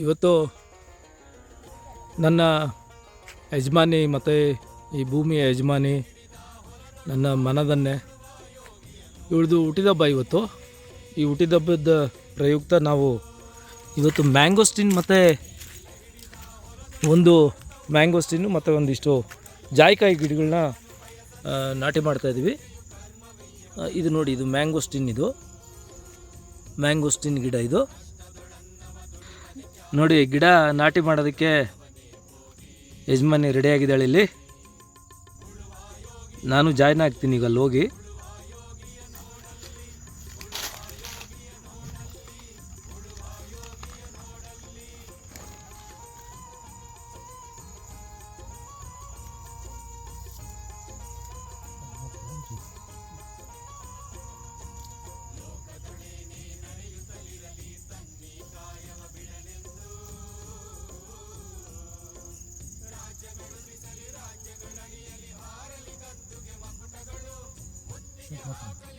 ಇವತ್ತು ನನ್ನ ಯಜಮಾನಿ ಮತ್ತು ಈ ಭೂಮಿಯ ಯಜಮಾನಿ, ನನ್ನ ಮನದನ್ನೇ ಇವಳದು ಹುಟ್ಟಿದಬ್ಬ ಇವತ್ತು. ಈ ಹುಟ್ಟಿದಬ್ಬದ ಪ್ರಯುಕ್ತ ನಾವು ಇವತ್ತು ಮ್ಯಾಂಗೋಸ್ಟಿನ್ ಮತ್ತು ಒಂದು ಮ್ಯಾಂಗೋಸ್ಟಿನ್ನು ಮತ್ತು ಒಂದಿಷ್ಟು ಜಾಯಿಕಾಯಿ ಗಿಡಗಳನ್ನ ನಾಟಿ ಮಾಡ್ತಾಯಿದ್ವಿ ಇದು ನೋಡಿ, ಇದು ಮ್ಯಾಂಗೋಸ್ಟಿನ್ ಇದು. ಮ್ಯಾಂಗೋಸ್ಟಿನ್ ಗಿಡ ಇದು. ನೋಡಿ ಗಿಡ ನಾಟಿ ಮಾಡೋದಕ್ಕೆ ಯಜಮಾನಿ ರೆಡಿಯಾಗಿದ್ದಾಳೆ ಇಲ್ಲಿ. ನಾನು ಜಾಯ್ನ್ ಆಗ್ತೀನಿ ಈಗ ಅಲ್ಲಿ ಹೋಗಿ.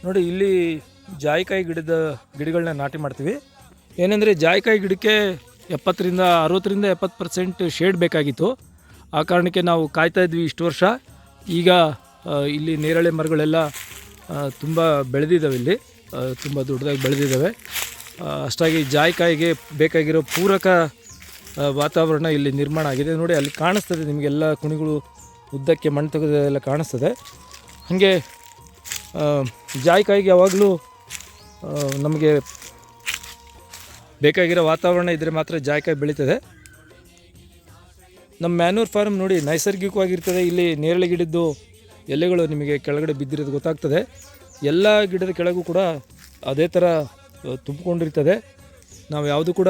ನೋಡಿ, ಇಲ್ಲಿ ಜಾಯಿಕಾಯಿ ಗಿಡದ ಗಿಡಗಳನ್ನ ನಾಟಿ ಮಾಡ್ತೀವಿ. ಏನೆಂದರೆ, ಜಾಯಿಕಾಯಿ ಗಿಡಕ್ಕೆ ಎಪ್ಪತ್ತರಿಂದ ಅರವತ್ತರಿಂದ ಎಪ್ಪತ್ತು ಪರ್ಸೆಂಟ್ ಶೇಡ್ ಬೇಕಾಗಿತ್ತು. ಆ ಕಾರಣಕ್ಕೆ ನಾವು ಕಾಯ್ತಾ ಇದ್ವಿ ಇಷ್ಟು ವರ್ಷ. ಈಗ ಇಲ್ಲಿ ನೇರಳೆ ಮರಗಳೆಲ್ಲ ತುಂಬ ಬೆಳೆದಿದ್ದಾವೆ ಇಲ್ಲಿ. ತುಂಬ ದೊಡ್ಡದಾಗಿ ಬೆಳೆದಿದ್ದಾವೆ ಅಷ್ಟಾಗಿ ಜಾಯಿಕಾಯಿಗೆ ಬೇಕಾಗಿರೋ ಪೂರಕ ವಾತಾವರಣ ಇಲ್ಲಿ ನಿರ್ಮಾಣ ಆಗಿದೆ. ನೋಡಿ, ಅಲ್ಲಿ ಕಾಣಿಸ್ತದೆ ನಿಮಗೆಲ್ಲ ಕುಣಿಗಳು ಉದ್ದಕ್ಕೆ ಮಣ್ಣು ತೆಗೆದೆಲ್ಲ ಕಾಣಿಸ್ತದೆ. ಹಾಗೆ ಜಾಯಿಕಾಯಿಗೆ ಯಾವಾಗಲೂ ನಮಗೆ ಬೇಕಾಗಿರೋ ವಾತಾವರಣ ಇದ್ದರೆ ಮಾತ್ರ ಜಾಯಿಕಾಯಿ ಬೆಳೀತದೆ. ನಮ್ಮ ಮ್ಯಾನೂರ್ ಫಾರ್ಮ್ ನೋಡಿ ನೈಸರ್ಗಿಕವಾಗಿರ್ತದೆ. ಇಲ್ಲಿ ನೇರಳೆ ಗಿಡದ್ದು ಎಲೆಗಳು ನಿಮಗೆ ಕೆಳಗಡೆ ಬಿದ್ದಿರೋದು ಗೊತ್ತಾಗ್ತದೆ. ಎಲ್ಲ ಗಿಡದ ಕೆಳಗೂ ಕೂಡ ಅದೇ ಥರ ತುಂಬಿಕೊಂಡಿರ್ತದೆ. ನಾವು ಯಾವುದು ಕೂಡ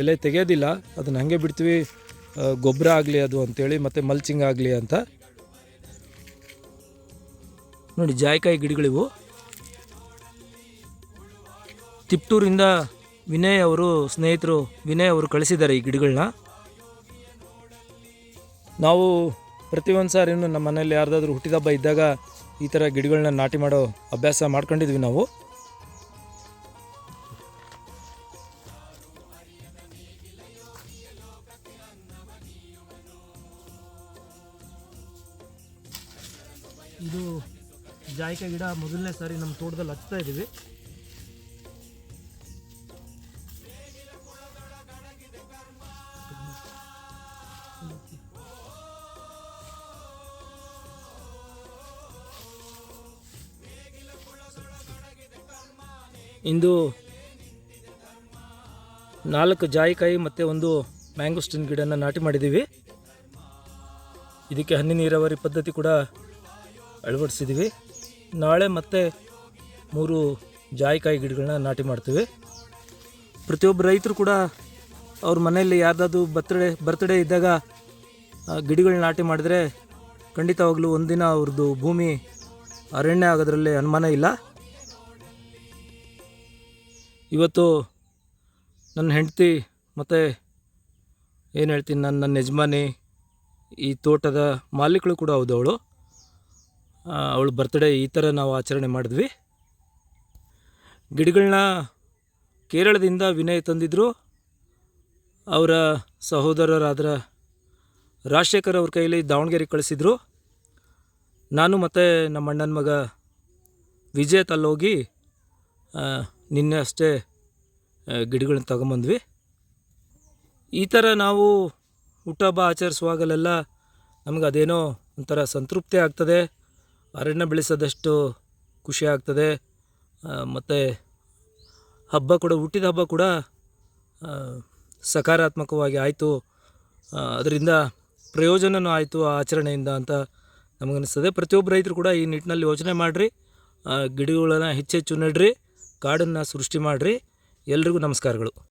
ಎಲೆ ತೆಗೆಯೋದಿಲ್ಲ. ಅದನ್ನು ಹಾಗೆ ಬಿಡ್ತೀವಿ. ಗೊಬ್ಬರ ಆಗಲಿ ಅದು ಅಂತೇಳಿ, ಮತ್ತು ಮಲ್ಚಿಂಗ್ ಆಗಲಿ ಅಂತ. ನೋಡಿ, ಜಾಯಿಕಾಯಿ ಗಿಡಗಳಿವು. ತಿಪ್ಟೂರಿಂದ ವಿನಯ್ ಅವರು, ಸ್ನೇಹಿತರು ವಿನಯ್ ಅವರು ಕಳಿಸಿದ್ದಾರೆ ಈ ಗಿಡಗಳನ್ನ ನಾವು ಪ್ರತಿಯೊಂದು ಸಾರಿ ನಮ್ಮ ಮನೇಲಿ ಯಾರ್ದಾದ್ರೂ ಹುಟ್ಟಿದಬ್ಬ ಇದ್ದಾಗ ಈ ಥರ ಗಿಡಗಳನ್ನ ನಾಟಿ ಮಾಡೋ ಅಭ್ಯಾಸ ಮಾಡ್ಕೊಂಡಿದ್ವಿ ನಾವು. ಇದು ಜಾಯಿಕಾಯಿ ಗಿಡ ಮೊದಲನೇ ಸಾರಿ ನಮ್ಮ ತೋಟದಲ್ಲಿ ಹಚ್ತಾ ಇದ್ದೀವಿ. ಇಂದು ನಾಲ್ಕು ಜಾಯಿಕಾಯಿ ಮತ್ತು ಒಂದು ಮ್ಯಾಂಗೋಸ್ಟಿನ್ ಗಿಡನ ನಾಟಿ ಮಾಡಿದ್ದೀವಿ. ಇದಕ್ಕೆ ಹನಿ ನೀರಾವರಿ ಪದ್ಧತಿ ಕೂಡ ಅಳವಡಿಸಿದ್ದೀವಿ. ನಾಳೆ ಮತ್ತೆ ಮೂರು ಜಾಯಿಕಾಯಿ ಗಿಡಗಳನ್ನ ನಾಟಿ ಮಾಡ್ತೀವಿ. ಪ್ರತಿಯೊಬ್ಬ ರೈತರು ಕೂಡ ಅವ್ರ ಮನೆಯಲ್ಲಿ ಯಾರ್ದಾದ್ರು ಬರ್ತ್ಡೇ ಬರ್ತ್ಡೇ ಇದ್ದಾಗ ಗಿಡಗಳನ್ನ ನಾಟಿ ಮಾಡಿದ್ರೆ ಖಂಡಿತವಾಗ್ಲೂ ಒಂದಿನ ಅವ್ರದ್ದು ಭೂಮಿ ಅರಣ್ಯ ಆಗೋದ್ರಲ್ಲಿ ಅನುಮಾನ ಇಲ್ಲ. ಇವತ್ತು ನನ್ನ ಹೆಂಡತಿ ಮತ್ತು ಏನು ಹೇಳ್ತೀನಿ, ನಾನು ನನ್ನ ಯಜಮಾನಿ ಈ ತೋಟದ ಮಾಲೀಕಳು ಕೂಡ ಹೌದು ಅವಳು. ಅವಳು ಬರ್ತ್ಡೇ ಈ ಥರ ನಾವು ಆಚರಣೆ ಮಾಡಿದ್ವಿ. ಗಿಡಗಳನ್ನ ಕೇರಳದಿಂದ ವಿನಯ್ ತಂದಿದ್ದರು ಅವರ ಸಹೋದರರಾದ ರಾಜಶೇಖರ್ ಅವ್ರ ಕೈಯಲ್ಲಿ ದಾವಣಗೆರೆಗೆ ಕಳಿಸಿದ್ರು. ನಾನು ಮತ್ತು ನಮ್ಮ ಅಣ್ಣನ ಮಗ ವಿಜಯ್ ತಲ್ಲೋಗಿ ನಿನ್ನೆ ಅಷ್ಟೇ ಗಿಡಗಳನ್ನ ತಗೊಂಬಂದ್ವಿ. ಈ ಥರ ನಾವು ಹುಟ್ಟಹಬ್ಬ ಆಚರಿಸುವಾಗಲೆಲ್ಲ ನಮಗೆ ಅದೇನೋ ಒಂಥರ ಸಂತೃಪ್ತಿ ಆಗ್ತದೆ. ಅರಣ್ಯ ಬೆಳೆಸೋದಷ್ಟು ಖುಷಿ ಆಗ್ತದೆ. ಮತ್ತು ಹಬ್ಬ ಕೂಡ, ಹುಟ್ಟಿದ ಹಬ್ಬ ಕೂಡ ಸಕಾರಾತ್ಮಕವಾಗಿ ಆಯಿತು. ಅದರಿಂದ ಪ್ರಯೋಜನವೂ ಆಯಿತು ಆ ಆಚರಣೆಯಿಂದ ಅಂತ ನಮಗನ್ನಿಸ್ತದೆ. ಪ್ರತಿಯೊಬ್ಬ ರೈತರು ಕೂಡ ಈ ನಿಟ್ಟಿನಲ್ಲಿ ಯೋಚನೆ ಮಾಡಿರಿ. ಗಿಡಗಳನ್ನು ಹೆಚ್ಚೆಚ್ಚು ನೆಡ್ರಿ, ಕಾಡನ್ನು ಸೃಷ್ಟಿ ಮಾಡಿರಿ. ಎಲ್ರಿಗೂ ನಮಸ್ಕಾರಗಳು.